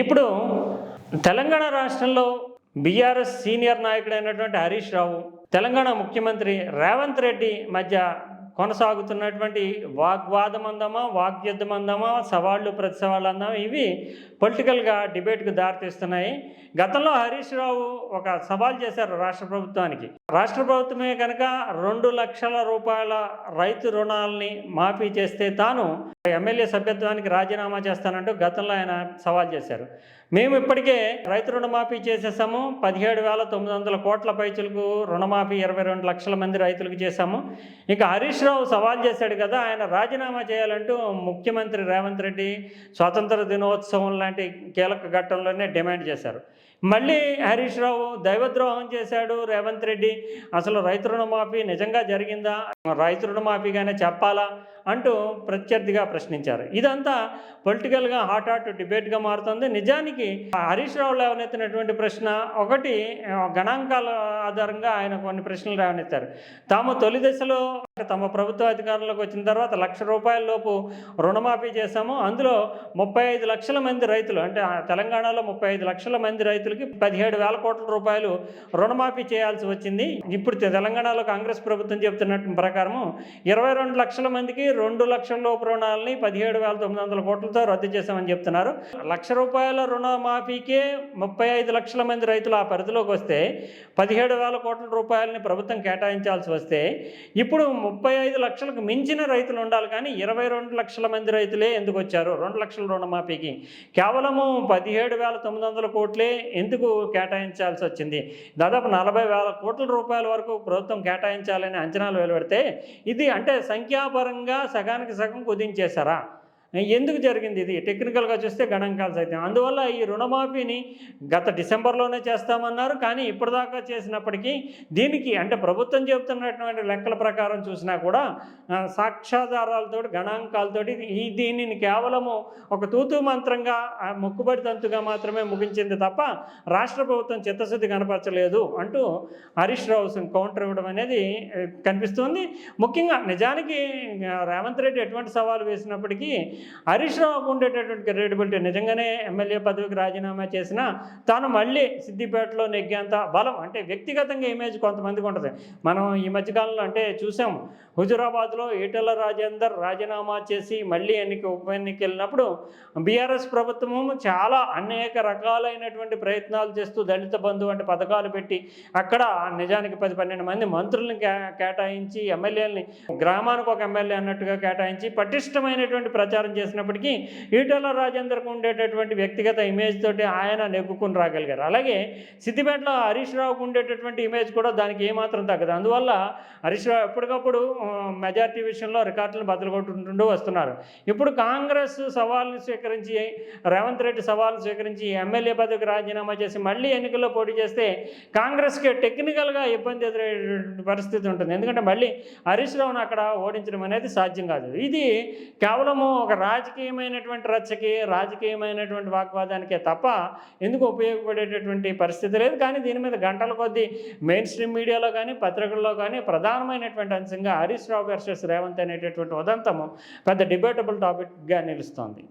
ఇప్పుడు తెలంగాణ రాష్ట్రంలో బీఆర్ఎస్ సీనియర్ నాయకుడైనటువంటి హరీష్ రావు తెలంగాణ ముఖ్యమంత్రి రేవంత్ రెడ్డి మధ్య కొనసాగుతున్నటువంటి వాగ్వాదం అందామా వాగ్యుద్ధం అందామా సవాళ్ళు ప్రతి సవాళ్ళు అందామా ఇవి పొలిటికల్గా డిబేట్కు దారితీస్తున్నాయి. గతంలో హరీష్ రావు ఒక సవాల్ చేశారు రాష్ట్ర ప్రభుత్వానికి. రాష్ట్ర ప్రభుత్వమే కనుక రెండు లక్షల రూపాయల రైతు రుణాలని మాఫీ చేస్తే తాను ఎమ్మెల్యే సభ్యత్వానికి రాజీనామా చేస్తానంటూ గతంలో ఆయన సవాల్ చేశారు. మేము ఇప్పటికే రైతు రుణమాఫీ చేసేసాము. పదిహేడు వేల తొమ్మిది వందల కోట్ల పైచులకు రుణమాఫీ ఇరవై రెండు లక్షల మంది రైతులకు చేశాము. ఇక హరీష్ రావు సవాల్ చేశాడు కదా ఆయన రాజీనామా చేయాలంటూ ముఖ్యమంత్రి రేవంత్ రెడ్డి స్వాతంత్ర దినోత్సవం లాంటి కీలక ఘట్టంలోనే డిమాండ్ చేశారు. మళ్ళీ హరీష్ రావు దైవద్రోహం చేశాడు రేవంత్ రెడ్డి. అసలు రైతు రుణమాఫీ నిజంగా జరిగిందా? రైతు రుణమాఫీగానే చెప్పాలా? అంటూ ప్రత్యర్థిగా ప్రశ్నించారు. ఇదంతా పొలిటికల్గా హాట్ హాట్ డిబేట్గా మారుతుంది. నిజానికి హరీష్ రావు లేవనెత్తినటువంటి ప్రశ్న ఒకటి గణాంకాల ఆధారంగా ఆయన కొన్ని ప్రశ్నలు లేవనెత్తారు తాము తొలి దశలో తమ ప్రభుత్వ అధికారంలోకి వచ్చిన తర్వాత లక్ష రూపాయల లోపు రుణమాఫీ చేశాము. అందులో ముప్పై ఐదు లక్షల మంది రైతులు అంటే ఆ తెలంగాణలో ముప్పై ఐదు లక్షల మంది రైతులకి పదిహేడు వేల కోట్ల రూపాయలు రుణమాఫీ చేయాల్సి వచ్చింది. ఇప్పుడు తెలంగాణలో కాంగ్రెస్ ప్రభుత్వం చెబుతున్నట్టు ప్రకారం ఇరవై రెండు లక్షల మందికి రెండు లక్షల లోపు రుణాలని పదిహేడు వేల తొమ్మిది వందల కోట్లతో రద్దు చేశామని చెప్తున్నారు. లక్ష రూపాయల రుణమాఫీకే ముప్పై ఐదు లక్షల మంది రైతులు ఆ పరిధిలోకి వస్తే పదిహేడు వేల కోట్ల రూపాయలని ప్రభుత్వం కేటాయించాల్సి వస్తే ఇప్పుడు ముప్పై ఐదు లక్షలకు మించిన రైతులు ఉండాలి కానీ ఇరవై రెండు లక్షల మంది రైతులే ఎందుకు వచ్చారు? రెండు లక్షల రుణమాఫీకి. కేవలము పదిహేడు వేల తొమ్మిది వందల కోట్లే ఎందుకు కేటాయించాల్సి వచ్చింది? దాదాపు నలభై వేల కోట్ల రూపాయల వరకు ప్రభుత్వం కేటాయించాలని అంచనాలు వెలువడితే ఇది అంటే సంఖ్యాపరంగా సగానికి సగం కుదించేశారా? ఎందుకు జరిగింది ఇది? టెక్నికల్గా చూస్తే గణాంకాలు సైతం అందువల్ల ఈ రుణమాఫీని గత డిసెంబర్లోనే చేస్తామన్నారు. కానీ ఇప్పటిదాకా చేసినప్పటికీ దీనికి అంటే ప్రభుత్వం చెబుతున్నటువంటి లెక్కల ప్రకారం చూసినా కూడా సాక్ష్యాధారాలతో గణాంకాలతోటి ఈ దీనిని కేవలము ఒక తూతూ మంత్రంగా మొక్కుబడి తంతుగా మాత్రమే ముగించింది తప్ప రాష్ట్ర ప్రభుత్వం చిత్తశుద్ధి కనపరచలేదు అంటూ హరీష్ రావు సింగ్ కౌంటర్ ఇవ్వడం అనేది కనిపిస్తుంది. ముఖ్యంగా నిజానికి రేవంత్ రెడ్డి ఎటువంటి సవాలు వేసినప్పటికీ హరీష్ రావుకు ఉండేటటువంటి క్రెడిబిలిటీ నిజంగానే ఎమ్మెల్యే పదవికి రాజీనామా చేసినా తాను మళ్ళీ సిద్దిపేటలో నెగ్గేంత బలం అంటే వ్యక్తిగతంగా ఇమేజ్ కొంతమందికి ఉంటుంది. మనం ఈ మధ్యకాలంలో అంటే చూసాం హుజురాబాద్లో ఈటల రాజేందర్ రాజీనామా చేసి మళ్ళీ ఎన్నిక ఉప ఎన్నిక వెళ్ళినప్పుడు బీఆర్ఎస్ ప్రభుత్వము చాలా అనేక రకాలైనటువంటి ప్రయత్నాలు చేస్తూ దళిత బంధు వంటి పథకాలు పెట్టి అక్కడ నిజానికి పది పన్నెండు మంది మంత్రులను కేటాయించి ఎమ్మెల్యేలని గ్రామానికి ఒక ఎమ్మెల్యే అన్నట్టుగా కేటాయించి పటిష్టమైనటువంటి ప్రచారం చేసినప్పటికీ ఈటల రాజేందర్కు ఉండేటటువంటి వ్యక్తిగత ఇమేజ్ తోటి ఆయన నెగ్గుకుని రాగలిగారు. అలాగే సిద్దిపేటలో హరీష్ రావుకు ఉండేటటువంటి ఇమేజ్ కూడా దానికి ఏమాత్రం తగ్గదు. అందువల్ల హరీష్ రావు ఎప్పటికప్పుడు మెజార్టీ విషయంలో రికార్డులను బదులుకొట్టుకుంటూ వస్తున్నారు. ఇప్పుడు కాంగ్రెస్ సవాల్ని స్వీకరించి రేవంత్ రెడ్డి సవాల్ని స్వీకరించి ఎమ్మెల్యే పదవికి రాజీనామా చేసి మళ్ళీ ఎన్నికల్లో పోటీ చేస్తే కాంగ్రెస్కి టెక్నికల్గా ఇబ్బంది ఎదురయ్యే పరిస్థితి ఉంటుంది. ఎందుకంటే మళ్ళీ హరీష్ రావును అక్కడ ఓడించడం అనేది సాధ్యం కాదు. ఇది కేవలము ఒక రాజకీయమైనటువంటి రచ్చకి రాజకీయమైనటువంటి వాగ్వాదానికే తప్ప ఎందుకు ఉపయోగపడేటటువంటి పరిస్థితి లేదు. కానీ దీని మీద గంటల కొద్దీ మెయిన్ స్ట్రీమ్ మీడియాలో కానీ పత్రికల్లో కానీ ప్రధానమైనటువంటి అంశంగా హరీష్ రావు వర్సెస్ రేవంత్ అనేటటువంటి ఉదంతము పెద్ద డిబేటబుల్ టాపిక్గా నిలుస్తోంది.